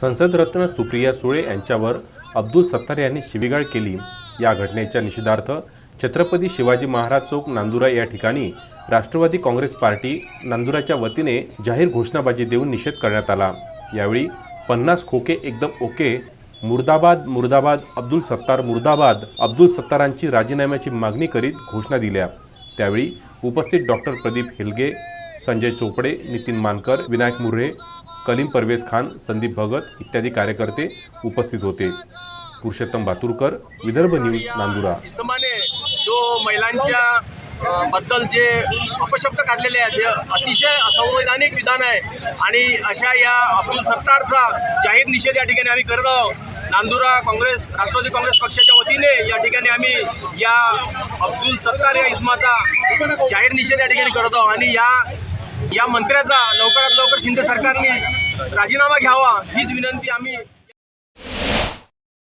संसदरत्न सुप्रिया सुळे यांच्यावर अब्दुल सत्तार यांनी शिवीगाळ केली. या घटनेच्या निषेधार्थ छत्रपती शिवाजी महाराज चौक नांदुरा या ठिकाणी राष्ट्रवादी काँग्रेस पार्टी नांदुराच्या वतीने जाहीर घोषणाबाजी देऊन निषेध करण्यात आला. यावेळी पन्नास खोके एकदम ओके मुर्दाबाद मुर्दाबाद अब्दुल सत्तार मुर्दाबाद अब्दुल सत्तारांची राजीनाम्याची मागणी करीत घोषणा दिल्या. त्यावेळी उपस्थित डॉक्टर प्रदीप हिलगे संजय चोपडे नितीन मानकर विनायक मुर्रे कलीम परवेज खान संदीप भगत इत्यादी कार्यकर्ते उपस्थित होते. पुरुषोत्तम बातुरकर विदर्भ न्यूज नांदुरा. जो महिलांच्या बद्दल जे अपशब्द काढलेले आहेत हे अतिशय असंवैधानिक विधान आहे. आणि अशा या अब्दुल सत्तारचा जाहीर निषेध या ठिकाणी आम्ही करत आहोत. नांदुरा काँग्रेस राष्ट्रवादी काँग्रेस पक्षाच्या वतीने या ठिकाणी आम्ही या अब्दुल सत्तार या इसमाचा जाहीर निषेध या ठिकाणी करत आहोत. आणि या या मंत्र्याचा लवकरात लवकर शिंदे सरकारने राजीनामा घ्यावा हीच विनंती आम्ही